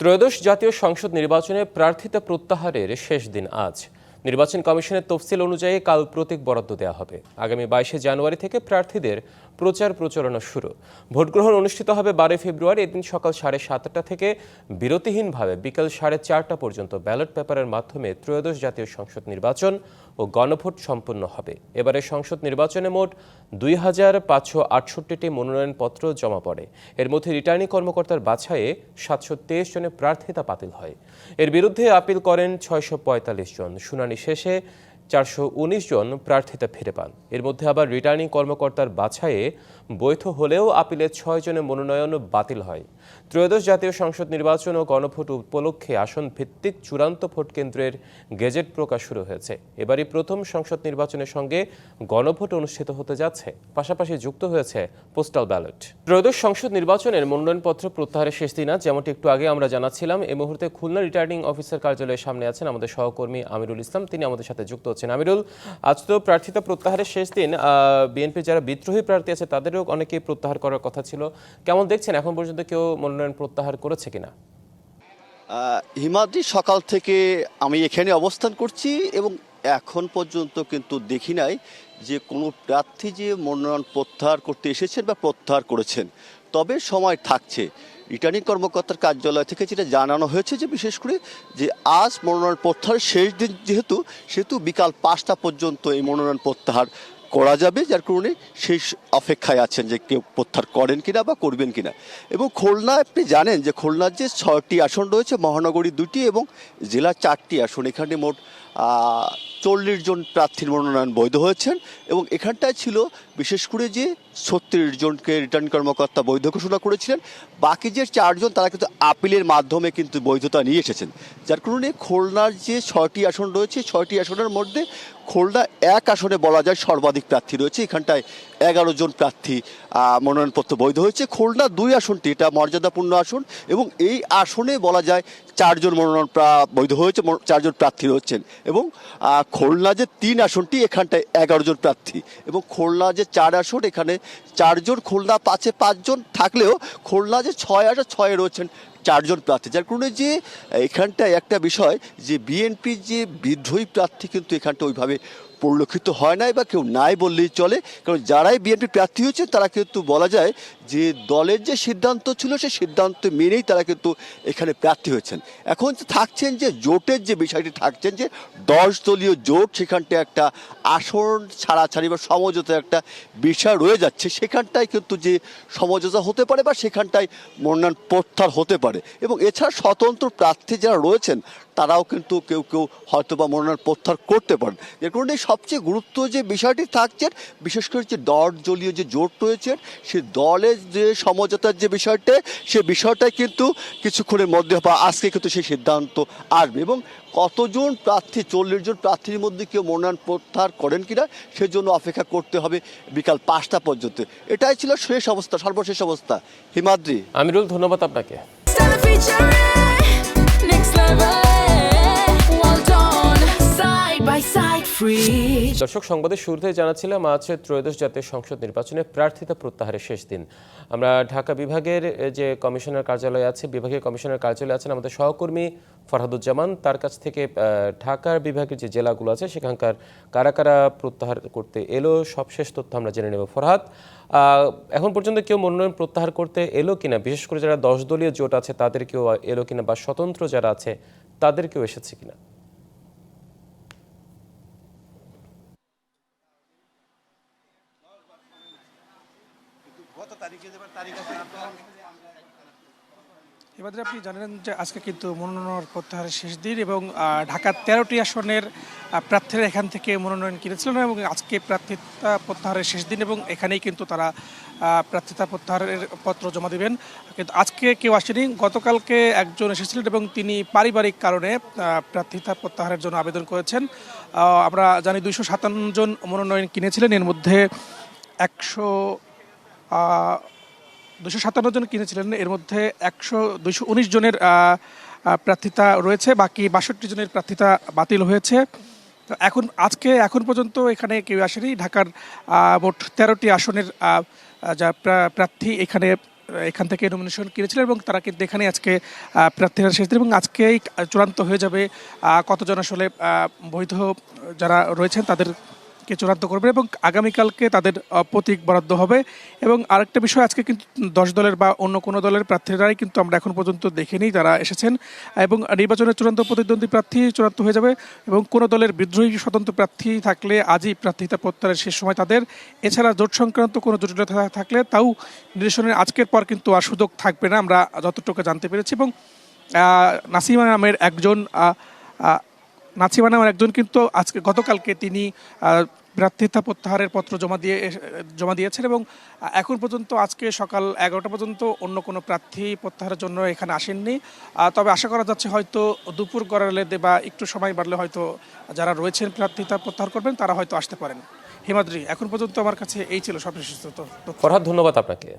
ত্রয়োদশ জাতীয় সংসদ নির্বাচনে প্রার্থিতা প্রত্যাহারের শেষ দিন আজ। নির্বাচন কমিশনের তফসিল অনুযায়ী কাল প্রতীক বরাদ্দ দেওয়া হবে। আগামী বাইশে জানুয়ারি থেকে প্রার্থীদের প্রচার প্রচারণা শুরু। ভোটগ্রহণ অনুষ্ঠিত হবে বারোই ফেব্রুয়ারি, এদিন সকাল সাড়ে সাতটা থেকে বিরতিহীনভাবে বিকেল সাড়ে চারটা পর্যন্ত ব্যালট পেপারের মাধ্যমে ত্রয়োদশ জাতীয় সংসদ নির্বাচন ও গণভোট সম্পন্ন হবে। এবারে সংসদ নির্বাচনে মোট দুই হাজার পাঁচশো আটষট্টিটি মনোনয়নপত্র জমা পড়ে। এর মধ্যে রিটার্নিং কর্মকর্তার বাছাইয়ে সাতশো তেইশ জনের প্রার্থিতা বাতিল হয়। এর বিরুদ্ধে আপিল করেন ছয়শো পঁয়তাল্লিশ জন। শুনানি শেষে চারশো উনিশ জন প্রার্থিতা ফিরে পান। এর মধ্যে আবার রিটার্নিং কর্মকর্তার বাছাইয়ে বৈধ হলেও আপিলে ছয় জনের মনোনয়ন বাতিল হয়। ত্রয়োদশ জাতীয় সংসদ নির্বাচন ও গণভোট উপলক্ষে আসন ভিত্তিক চূড়ান্ত ভোট কেন্দ্রের গেজেট প্রকাশ শুরু হয়েছে। এবারই প্রথম সংসদ নির্বাচনের সঙ্গে গণভোট অনুষ্ঠিত হতে যাচ্ছে। পাশাপাশি যুক্ত হয়েছে পোস্টাল ব্যালট। ত্রয়োদশ সংসদ নির্বাচনের মনোনয়নপত্র প্রত্যাহারের শেষ দিন আজ, যেমনটি একটু আগে আমরা জানাচ্ছিলাম এই মুহূর্তে খুলনা রিটার্নিং অফিসার কার্যালয়ের সামনে আছেন আমাদের সহকর্মী আমিরুল ইসলাম। তিনি আমাদের সাথে যুক্ত হচ্ছেন। আমিরুল, আজ তো প্রার্থিতা প্রত্যাহারের শেষ দিন বিএনপি যারা বিদ্রোহী প্রার্থী আছে, তাদেরও অনেকেই প্রত্যাহার করার কথা ছিল। কেমন দেখছেন? এখন পর্যন্ত কেউ মনোনয়ন প্রত্যাহার করেছে কিনা? হিমাদ্রি, সকাল থেকে আমি এখানে অবস্থান করছি এবং এখন পর্যন্ত কিন্তু দেখি নাই যে কোনো প্রার্থী যে মনোনয়ন প্রত্যাহার করতে এসেছেন বা প্রত্যাহার করেছেন। তবে সময় থাকছে। রিটার্নিং কর্মকর্তার কার্যালয় থেকে যেটা জানানো হয়েছে যে বিশেষ করে যে আজ মনোনয়ন প্রত্যাহারের শেষ দিন যেহেতু, সেহেতু বিকাল পাঁচটা পর্যন্ত এই মনোনয়ন প্রত্যাহার করা যাবে যার কারণে সেই অপেক্ষায় আছেন যে কেউ প্রত্যাহার করেন কিনা বা করবেন কিনা। এবং খুলনা, আপনি জানেন যে খুলনার যে ছয়টি আসন রয়েছে, মহানগরী দুটি এবং জেলা চারটি আসন, এখানে মোট চল্লিশ জন প্রার্থীর মনোনয়ন বৈধ হয়েছেন এবং এখানটায় ছিল বিশেষ করে যে ছত্রিশ জনকে রিটার্ন কর্মকর্তা বৈধ ঘোষণা করেছিলেন। বাকি যে চারজন, তারা কিন্তু আপিলের মাধ্যমে কিন্তু বৈধতা নিয়ে এসেছেন। যার কারণে খুলনার যে ছয়টি আসন রয়েছে, ছয়টি আসনের মধ্যে খুলনা এক আসনে বলা যায় সর্বাধিক প্রার্থী রয়েছে। এখানটায় এগারো জন প্রার্থী মনোনয়নপত্র বৈধ হয়েছে। খুলনা দুই আসনটি, এটা মর্যাদাপূর্ণ আসন এবং এই আসনে বলা যায় চারজন মনোনয়ন বৈধ হয়েছে, চারজন প্রার্থী রয়েছেন এবং খুলনা যে তিন আসনটি, এখানটায় এগারো জন প্রার্থী। এবং খুলনা যে চার আসন, এখানে চারজন খুলনা পাঁচে পাঁচজন থাকলেও খুলনা যে ছয় আসন ছয়ে রয়েছেন চারজন প্রার্থী। যার কারণে যে এখানটায় একটা বিষয় যে বিএনপির যে বিদ্রোহী প্রার্থী কিন্তু এখানটা ওইভাবে পরিলক্ষিত হয় নাই বা কেউ নাই বললেই চলে। কারণ যারাই বিএনপি প্রার্থী হয়েছে, তারা কিন্তু বলা যায় যে দলের যে সিদ্ধান্ত ছিল সেই সিদ্ধান্ত মেনেই তারা কিন্তু এখানে প্রার্থী হয়েছেন। এখন থাকছেন যে জোটের যে বিষয়টি থাকছেন যে দশ দলীয় জোট, সেখানটা একটা আসন ছাড়াছাড়ি বা সমঝোতার একটা বিষয় রয়ে যাচ্ছে। সেখানটায় কিন্তু যে সমঝোতা হতে পারে বা সেখানটায় মনোনয়ন প্রত্যাহার হতে পারে। এবং এছাড়া স্বতন্ত্র প্রার্থী যারা রয়েছেন তারাও কিন্তু কেউ কেউ হয়তো বা মনোনয়ন প্রত্যাহার করতে পারেন। এর কারণে সবচেয়ে গুরুত্ব যে বিষয়টি থাকছে বিশেষ করে যে দল দলীয় যে জোট রয়েছে সে দলের যে সমঝোতার যে বিষয়টা সে বিষয়টাই কিন্তু কিছুক্ষণের মধ্যে বা আজকে কিন্তু সেই সিদ্ধান্ত আসবে এবং কতজন প্রার্থী চল্লিশ জন প্রার্থীর মধ্যে কেউ মনোনয়ন প্রত্যাহার করেন কিনা সেজন্য অপেক্ষা করতে হবে বিকাল পাঁচটা পর্যন্ত। এটাই ছিল শেষ অবস্থা সর্বশেষ অবস্থা। হিমাদ্রি। আমিরুল ধন্যবাদ আপনাকে। দর্শক, সংবাদের শুরুতেই জানাচ্ছিলাম, আজ ত্রয়োদশ জাতীয় সংসদ নির্বাচনে প্রার্থিতা প্রত্যাহারের শেষ দিন। আমরা ঢাকা বিভাগের যে কমিশনার কার্যালয় আছে, বিভাগীয় কমিশনার কার্যালয়ে আছেন আমাদের সহকর্মী ফরহাদুজ্জামান। তার কাছ থেকে ঢাকার বিভাগের যে জেলাগুলো আছে, সেখানকার কারা কারা প্রত্যাহার করতে এলো, সবশেষ তথ্য আমরা জেনে নেব। ফরহাদ এখন পর্যন্ত কেউ মনোনয়ন প্রত্যাহার করতে এলো কিনা? বিশেষ করে যারা দশ দলীয় জোট আছে, তাদের কেউ এলো কিনা? বা স্বতন্ত্র যারা আছে, তাদের কেউ এসেছে কিনা? এবারে আপনি জানেন যে আজকে কিন্তু মনোনয়ন প্রত্যাহারের শেষ দিন এবং ঢাকার তেরোটি আসনের প্রার্থীরা এখান থেকে মনোনয়ন কিনেছিলেন এবং আজকে প্রার্থিতা প্রত্যাহারের শেষ দিন এবং এখানেই কিন্তু তারা প্রার্থিতা প্রত্যাহারের পত্র জমা দিবেন। কিন্তু আজকে কেউ আসেনি। গতকালকে একজন এসেছিলেন এবং তিনি পারিবারিক কারণে প্রার্থিতা প্রত্যাহারের জন্য আবেদন করেছেন। আমরা জানি দুইশো সাতান্ন জন মনোনয়ন কিনেছিলেন। এর মধ্যে একশো দুশো সাতান্ন জন কিনেছিলেন। এর মধ্যে একশো, দুশো উনিশ জনের প্রার্থিতা রয়েছে, বাকি বাষট্টি জনের প্রার্থিতা বাতিল হয়েছে। এখন, আজকে, এখন পর্যন্ত এখানে কেউ আসেনি। ঢাকার মোট তেরোটি আসনের যা প্রার্থী এখানে, এখান থেকে নমিনেশন কিনেছিলেন এবং তারা কিন্তু এখানে আজকে প্রার্থীরা শেষ এবং আজকেই চূড়ান্ত হয়ে যাবে কতজন আসলে বৈধ যারা রয়েছেন তাদেরকে চূড়ান্ত করবে এবং আগামীকালকে তাদের প্রতীক বরাদ্দ হবে। এবং আরেকটা বিষয়, আজকে কিন্তু দশ দলের বা অন্য কোনো দলের প্রার্থীরাই কিন্তু আমরা এখন পর্যন্ত দেখিনি, যারা এসেছেন। এবং নির্বাচনের চূড়ান্ত প্রতিদ্বন্দ্বী প্রার্থী চূড়ান্ত হয়ে যাবে এবং কোনো দলের বিদ্রোহী স্বতন্ত্র প্রার্থী থাকলে আজই প্রার্থিতা প্রত্যাহারের শেষ সময় তাদের। এছাড়া জোট সংক্রান্ত কোনো জটিলতা থাকলে তাও নির্বাচনের আজকের পর কিন্তু আর সুযোগ থাকবে না, আমরা যতটুকু জানতে পেরেছি। এবং নাসিমা নামের একজন নাসিমা নামের একজন কিন্তু আজকে গতকালকে তিনি প্রার্থিতা প্রত্যাহারের পত্র জমা দিয়ে জমা দিয়েছেন এবং এখন পর্যন্ত আজকে সকাল এগারোটা পর্যন্ত অন্য কোনো প্রার্থী প্রত্যাহারের জন্য এখানে আসেননি। তবে আশা করা যাচ্ছে হয়তো দুপুর গড়ালে বা একটু সময় বাড়লে হয়তো যারা রয়েছেন প্রার্থিতা প্রত্যাহার করবেন, তারা হয়তো আসতে পারেন। হিমাদ্রি এখন পর্যন্ত আমার কাছে এই ছিল সবশেষ তথ্য। ফরহাদ, ধন্যবাদ আপনাকে।